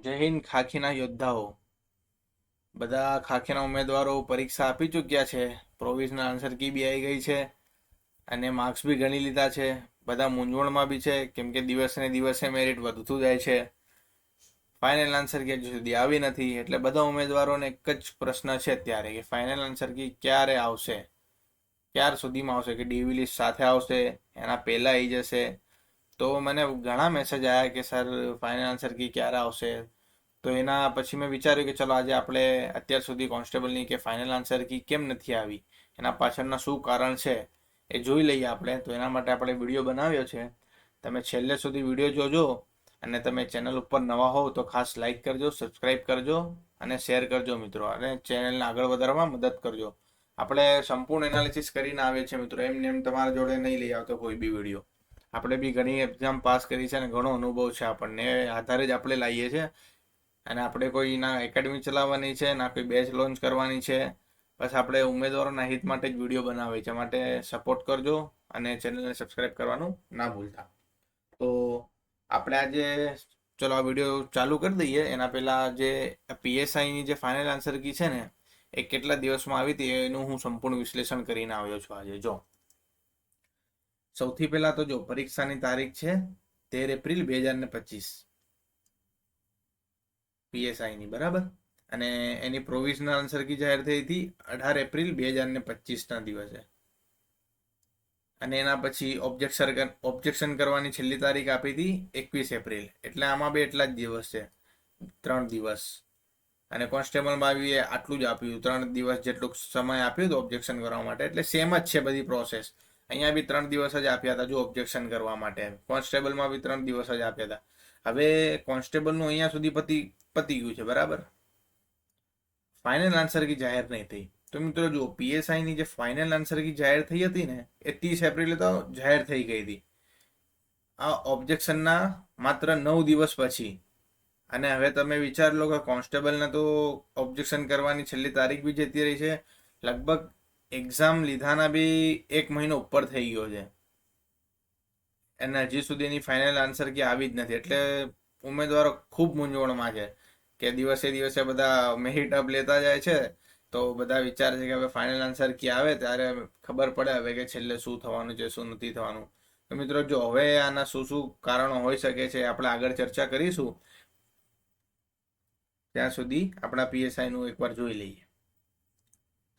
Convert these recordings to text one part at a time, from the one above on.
જય હિન્દ, ખાખીના યોદ્ધાઓ. બધા ખાખીના ઉમેદવારો પરીક્ષા આપી ચૂક્યા છે. પ્રોવિઝનલ આન્સર કી બી આવી ગઈ છે. અને માર્ક્સ બી ગણી લીધા છે. બધા મૂંઝવણમાં બી છે, કેમ કે દિવસે દિવસે મેરિટ વધતું જાય છે. ફાઇનલ આન્સર કી સુધી આવી નથી. એટલે બધા ઉમેદવારોને એક જ પ્રશ્ન છે અત્યારે કે ફાઇનલ આન્સર કી ક્યારે આવશે? ક્યાર સુધીમાં આવશે? કે ડીવી લિસ્ટ સાથે આવશે? એના પહેલાં આવી જશે? તો મને ઘણા મેસેજ આવ્યા કે સર ફાઇનલ આન્સર કી ક્યારે આવશે? તો એના પછી મેં વિચાર્યું કે, ચલો, આજે આપણે અત્યાર સુધી કોન્સ્ટેબલની કે ફાઇનલ આન્સર કી કેમ નથી આવી? એના પાછળના શું કારણ છે એ જોઈ લઈએ આપણે. તો એના માટે આપણે વીડિયો બનાવ્યો છે. તમે છેલ્લે સુધી વીડિયો જોજો અને તમે ચેનલ ઉપર નવા હોવ તો ખાસ લાઇક કરજો સબસ્ક્રાઇબ કરજો અને શેર કરજો મિત્રો. અને ચેનલને આગળ વધારવામાં મદદ કરજો. આપણે સંપૂર્ણ એનાલિસિસ કરીને આવીએ છીએ મિત્રો. એમને એમ તમારા જોડે નહીં લઈ આવતો કોઈ બી વીડિયો આપણે બી ઘણી એક્ઝામ પાસ કરી છે અને ઘણો અનુભવ છે આપણને. આધારે જ આપણે લાવીએ છીએ. અને આપણે કોઈ ના એકેડમી ચલાવવાની છે, ના કોઈ બેચ લોન્ચ કરવાની છે. બસ આપણે ઉમેદવારોના હિત માટે જ વીડિયો બનાવે છે. માટે સપોર્ટ કરજો અને ચેનલને સબસ્ક્રાઈબ કરવાનું ના ભૂલતા. તો આપણે આજે ચલો આ વીડિયો ચાલુ કરી દઈએ. એના પહેલાં જે પીએસઆઈની જે ફાઇનલ આન્સર કી છે ને, એ કેટલા દિવસમાં આવી હતી એનું હું સંપૂર્ણ વિશ્લેષણ કરીને આવ્યો છું આજે. જો. સૌથી પહેલા તો જો પરીક્ષાની તારીખ છે તેર એપ્રિલ બે હજાર ને પચીસ પીએસઆઈની બરાબર? અને એની પ્રોવિઝનલ આન્સર કી જાહેર થઈ હતી અઢાર એપ્રિલ બે હજાર ને પચીસના દિવસે. અને એના પછી ઓબ્જેક્શન ઓબ્જેક્શન કરવાની છેલ્લી તારીખ આપી હતી એકવીસ એપ્રિલ. એટલે આમાં બે એટલા જ દિવસ છે. ત્રણ દિવસ. અને કોન્સ્ટેબલમાં બાવીએ આટલું જ આપ્યું. ત્રણ દિવસ જેટલું સમય આપ્યું હતું ઓબ્જેક્શન કરવા માટે. એટલે સેમ જ છે બધી પ્રોસેસ અહીંયા બી ત્રણ દિવસ જ આપ્યા હતા, જો ઓબ્જેક્શન કરવા માટે કોન્સ્ટેબલમાં બી ત્રણ દિવસ જ આપ્યા હતા. હવે કોન્સ્ટેબલનું અહીંયા સુધી પતી પતી ગયું છે, બરાબર? ફાઇનલ આન્સર કી જાહેર નહીં થઈ. તો મિત્રો જુઓ પીએસઆઈની જે ફાઇનલ આન્સર કી જાહેર થઈ હતી ને, એ ત્રીસ એપ્રિલે તો જાહેર થઈ ગઈ હતી. આ ઓબ્જેક્શનના માત્ર નવ દિવસ પછી. અને હવે તમે વિચાર લો કે કોન્સ્ટેબલને તો ઓબ્જેક્શન કરવાની છેલ્લી તારીખ બી જતી રહી છે. લગભગ એક્ઝામ લીધાના બી એક મહિનો ઉપર થઈ ગયો છે. અને હજી સુધી એની ફાઇનલ આન્સર કે આવી જ નથી. એટલે ઉમેદવારો ખૂબ મૂંઝવણમાં છે કે દિવસે દિવસે બધા મેરિટ અપ લેતા જાય છે. તો બધા વિચાર છે કે હવે ફાઇનલ આન્સર કે આવે? ત્યારે ખબર પડે હવે કે છેલ્લે શું થવાનું છે, શું નથી થવાનું. તો મિત્રો, જો હવે આના શું શું કારણો હોઈ શકે છે આપણે આગળ ચર્ચા કરીશું. ત્યાં સુધી આપણા પીએસઆઈનું એકવાર જોઈ લઈએ.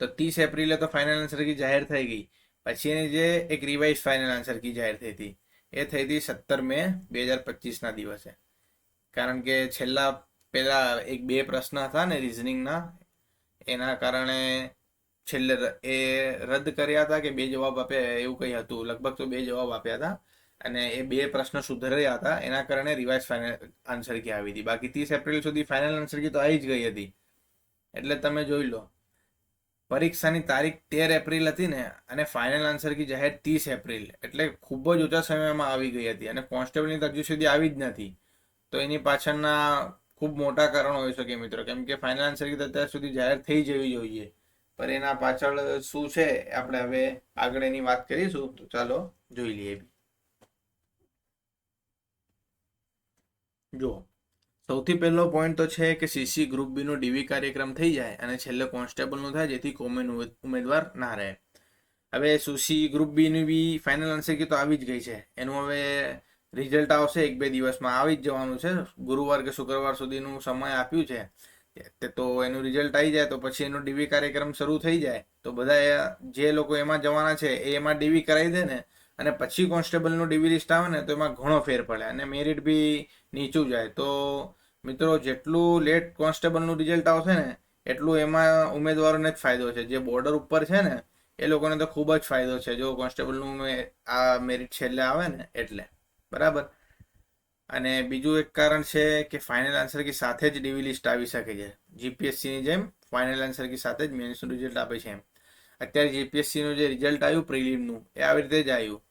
તો ત્રીસ એપ્રિલે તો ફાઇનલ આન્સર કી જાહેર થઈ ગઈ. પછી એની જે એક રિવાઇઝ ફાઇનલ આન્સર કી જાહેર થઈ હતી, એ થઈ હતી સત્તર મે બે હજાર પચીસના દિવસે. કારણ કે છેલ્લા પેલા એક બે પ્રશ્ન હતા ને રિઝનિંગના એના કારણે છેલ્લે એ રદ કર્યા હતા કે બે જવાબ આપ્યા એવું કંઈ હતું. લગભગ તો બે જવાબ આપ્યા હતા અને એ બે પ્રશ્ન સુધર્યા હતા. એના કારણે રિવાઇઝ ફાઇનલ આન્સર કી આવી હતી. બાકી ત્રીસ એપ્રિલ સુધી ફાઇનલ આન્સર કી તો આવી જ ગઈ હતી. એટલે તમે જોઈ લો. પરીક્ષાની તારીખ તેર એપ્રિલ હતી ને, અને ફાઇનલ આન્સર કી જાહેર ત્રીસ એપ્રિલ. એટલે ખૂબ જ ઓછા સમયમાં આવી ગઈ હતી અને કોન્સ્ટેબલની તો હજુ સુધી આવી જ નથી. તો એની પાછળના ખૂબ મોટા કારણ હોઈ શકે મિત્રો. કેમ કે ફાઇનલ આન્સર કી અત્યાર સુધી જાહેર થઈ જવી જોઈએ. પણ એના પાછળ શું છે આપણે હવે આગળ એની વાત કરીશું. તો ચાલો જોઈ લઈએ. જુઓ સૌથી પહેલો પોઈન્ટ તો છે કે સીસી ગ્રુપ બી નો ડીવી કાર્યક્રમ થઈ જાય અને છેલ્લે કોન્સ્ટેબલનું થાય જેથી કોમન ઉમેદવાર ના રહે. હવે સુસી ગ્રુપ બીની બી ફાઇનલ આન્સર તો આવી જ ગઈ છે. એનું હવે રિઝલ્ટ આવશે એક બે દિવસમાં. આવી જ જવાનું છે. ગુરુવાર કે શુક્રવાર સુધીનું સમય આપ્યું છે. તે તો એનું રિઝલ્ટ આવી જાય તો પછી એનો ડીવી કાર્યક્રમ શરૂ થઈ જાય. તો બધા જે લોકો એમાં જવાના છે એ એમાં ડીવી કરાવી દે ને અને પછી કોન્સ્ટેબલનું ડીવી લિસ્ટ આવે ને તો એમાં ઘણો ફેર પડે અને મેરિટ બી નીચું જાય. તો મિત્રો, જેટલું લેટ કોન્સ્ટેબલનું રિઝલ્ટ આવશે ને, એટલું એમાં ઉમેદવારોને જ ફાયદો છે. જે બોર્ડર ઉપર છે ને, એ લોકોને તો ખૂબ જ ફાયદો છે. જો કોન્સ્ટેબલનું આ મેરિટ છેલ્લે આવે ને, એટલે. બરાબર? અને બીજું એક કારણ છે કે ફાઇનલ આન્સર કી સાથે જ ડીવી લિસ્ટ આવી શકે છે. જીપીએસસીની જેમ ફાઇનલ આન્સર કી સાથે જ મેન્સનું રિઝલ્ટ આપે છે એમ. અત્યારે જીપીએસસીનું જે રિઝલ્ટ આવ્યું પ્રિલિમનું એ આવી રીતે જ આવ્યું.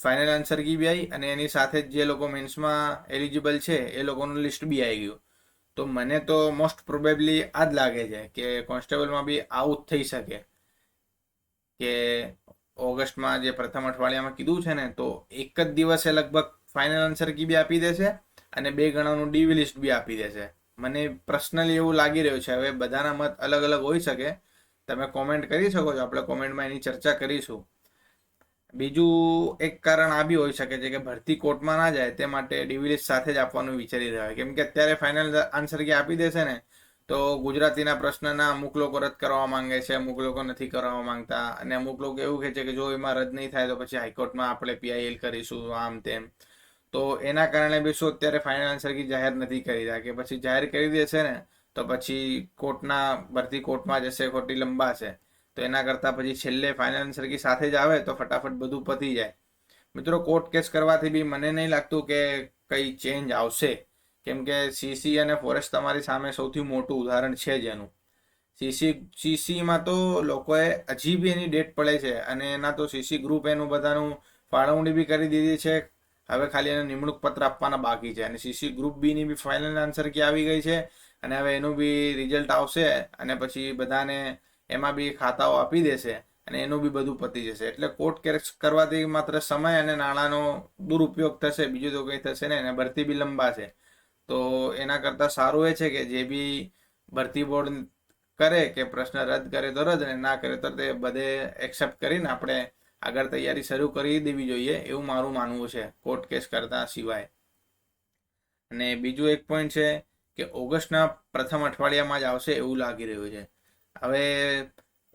ફાઇનલ આન્સર કી બી આવી અને એની સાથે જ લોકો મેન્સમાં એલિજિબલ છે, એ લોકોનું લિસ્ટ બી આવી ગયું. તો મને તો મોસ્ટ પ્રોબેબલી આ જ લાગે છે કે કોન્સ્ટેબલમાં બી આવું જ થઈ શકે. કે ઓગસ્ટમાં જે પ્રથમ અઠવાડિયામાં કીધું છે ને, તો એક જ દિવસે લગભગ ફાઇનલ આન્સર કી બી આપી દેશે અને બે ગણાનું ડીવી લિસ્ટ બી આપી દેશે. મને પર્સનલી એવું લાગી રહ્યું છે. હવે બધાના મત અલગ અલગ હોઈ શકે તમે કોમેન્ટ કરી શકો છો. આપણે કોમેન્ટમાં એની ચર્ચા કરીશું. બીજું એક કારણ આ બી હોઈ શકે છે કે ભરતી કોર્ટમાં ના જાય તે માટે ડિવિલિસ સાથે જ આપવાનું વિચારી રહ્યા હોય. કેમ કે અત્યારે ફાઇનલ આન્સર કે આપી દેશે ને, તો ગુજરાતીના પ્રશ્નના અમુક લોકો રદ કરવા માંગે છે, અમુક લોકો નથી કરવા માંગતા. અને અમુક લોકો એવું કહે છે કે જો એમાં રદ નહીં થાય તો પછી હાઈકોર્ટમાં આપણે પીઆઈએલ કરીશું, આમ તેમ. તો એના કારણે બી શું અત્યારે ફાઇનલ આન્સર કી જાહેર નથી કરી રહ્યા કે પછી જાહેર કરી દેશે ને તો પછી કોર્ટના ભરતી કોર્ટમાં જશે ખોટી લંબાશે તો એના કરતાં પછી છેલ્લે ફાઇનલ સરખી સાથે જ આવે તો ફટાફટ બધું પતી જાય. મિત્રો, કોર્ટ કેસ કરવાથી બી મને નહીં લાગતું કે કઈ ચેન્જ આવશે. કેમ કે સીસી અને ફોરેસ્ટ તમારી સામે સૌથી મોટું ઉદાહરણ છે જ એનું. સીસી સીસીમાં તો લોકોએ હજી બી એની ડેટ પડે છે અને એના તો સીસી ગ્રુપ એનું બધાનું ફાળવણી બી કરી દીધી છે. હવે ખાલી એને નિમણૂક પત્ર આપવાના બાકી છે અને સીસી ગ્રુપ બીની બી ફાઇનલ આન્સર કે આવી ગઈ છે. અને હવે એનું બી રિઝલ્ટ આવશે અને પછી બધાને એમાં બી ખાતાઓ આપી દેશે અને એનું બી બધું પતી જશે. એટલે કોર્ટ કેસ કરવાથી માત્ર સમય અને નાણાંનો દુરુપયોગ થશે, બીજું તો કંઈ થશે નહીં અને ભરતી બી લંબાશે તો એના કરતાં સારું એ છે કે જે બી ભરતી બોર્ડ કરે કે પ્રશ્ન રદ કરે તો રદ અને ના કરે તો તે બધે એક્સેપ્ટ કરીને આપણે આગળ તૈયારી શરૂ કરી દેવી જોઈએ એવું મારું માનવું છે કોર્ટ કેસ કરતા સિવાય. અને બીજું એક પોઈન્ટ છે કે ઓગસ્ટના પ્રથમ અઠવાડિયામાં જ આવશે એવું લાગી રહ્યું છે. હવે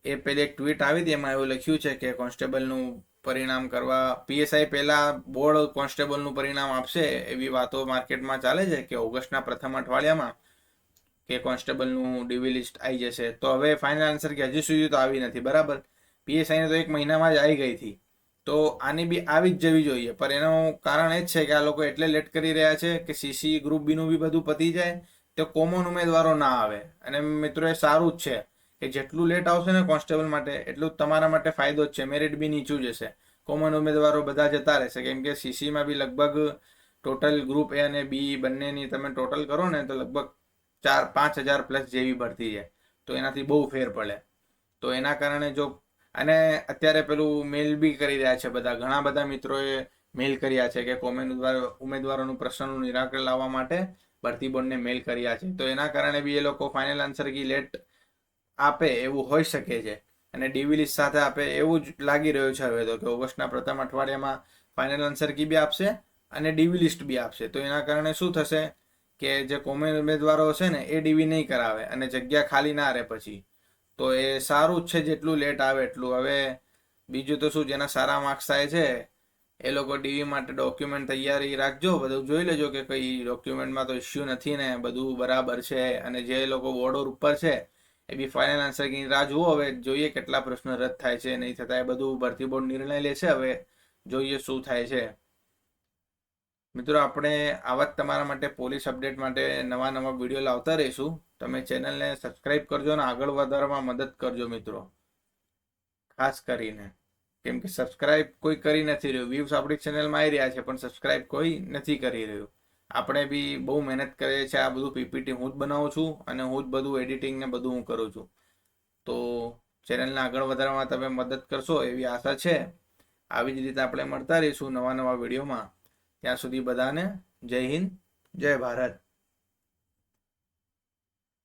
એ પેલી એક ટ્વીટ આવી હતી, એમાં એવું લખ્યું છે કે કોન્સ્ટેબલનું પરિણામ કરવા પીએસઆઈ પહેલા બોર્ડ કોન્સ્ટેબલનું પરિણામ આપશે એવી વાતો માર્કેટમાં ચાલે છે કે ઓગસ્ટના પ્રથમ અઠવાડિયામાં કે કોન્સ્ટેબલનું ડીવી લિસ્ટ આવી જશે. તો હવે ફાઇનલ આન્સર કે હજી સુધી તો આવી નથી. બરાબર? પીએસઆઈને તો એક મહિનામાં જ આવી ગઈ હતી. તો આની બી આવી જ જવી જોઈએ. પણ એનું કારણ એ જ છે કે આ લોકો એટલે લેટ કરી રહ્યા છે કે સીસી ગ્રુપ બીનું બી બધું પતી જાય તો કોમન ઉમેદવારો ના આવે. અને મિત્રો એ સારું જ છે કે જેટલું લેટ આવશે ને કોન્સ્ટેબલ માટે, એટલું તમારા માટે ફાયદો જ છે. મેરિટ બી નીચું જશે કોમન ઉમેદવારો બધા જતા રહેશે. કેમ કે સીસીમાં બી લગભગ ટોટલ ગ્રુપ એ અને બી બંનેની તમે ટોટલ કરો ને તો લગભગ ચાર પાંચ હજાર પ્લસ જેવી ભરતી છે. તો એનાથી બહુ ફેર પડે. તો એના કારણે જો અને અત્યારે પેલું મેલ બી કરી રહ્યા છે બધા. ઘણા બધા મિત્રોએ મેલ કર્યા છે કે કોમેન ઉમેદવારોનું પ્રશ્નનું નિરાકરણ લાવવા માટે ભરતી બોર્ડને મેલ કર્યા છે. તો એના કારણે બી એ લોકો ફાઇનલ આન્સર કી લેટ આપે એવું હોઈ શકે છે. અને ડીવીલીસ સાથે આપે એવું જ લાગી રહ્યું છે હવે તો કે ઓગસ્ટના પ્રથમ અઠવાડિયામાં ફાઇનલ આન્સર કી બી આપશે અને ડીવી લિસ્ટ બી આપશે. તો એના કારણે શું થશે કે જે કોમેન ઉમેદવારો છે ને એ ડીવી નહીં કરાવે અને જગ્યા ખાલી ના રહે પછી. તો એ સારું જ છે જેટલું લેટ આવે એટલું. હવે બીજું તો શું, જેના સારા માર્ક્સ થાય છે, એ લોકો ડીવી માટે ડોક્યુમેન્ટ તૈયારી રાખજો, બધું જોઈ લેજો કે કઈ ડોક્યુમેન્ટમાં તો ઇસ્યુ નથી ને, બધું બરાબર છે અને જે લોકો બોર્ડર ઉપર છે, એ બી ફાઇનલ આન્સરની રાહ જુઓ. હવે જોઈએ કેટલા પ્રશ્નો રદ થાય છે, નહીં થતા એ બધું ભરતી બોર્ડ નિર્ણય લે છે. હવે જોઈએ શું થાય છે. મિત્રો, આપણે આવા જ તમારા માટે પોલીસ અપડેટ માટે નવા નવા વીડિયો લાવતા રહીશું. તમે ચેનલને સબસ્ક્રાઈબ કરજો અને આગળ વધારવામાં મદદ કરજો મિત્રો. ખાસ કરીને. કેમ કે સબસ્ક્રાઈબ કોઈ કરી નથી રહ્યું. વ્યૂઝ આપણી ચેનલમાં આવી રહ્યા છે, પણ સબસ્ક્રાઈબ કોઈ નથી કરી રહ્યું. આપણે બી બહુ મહેનત કરીએ છીએ. આ બધું પીપીટી હું જ બનાવું છું અને હું જ બધું એડિટિંગ ને બધું હું કરું છું. તો ચેનલને આગળ વધારવામાં તમે મદદ કરશો એવી આશા છે. આવી જ રીતે આપણે મળતા રહીશું નવા નવા વિડીયોમાં ત્યાં સુધી બધાને જય હિન્દ, જય ભારત.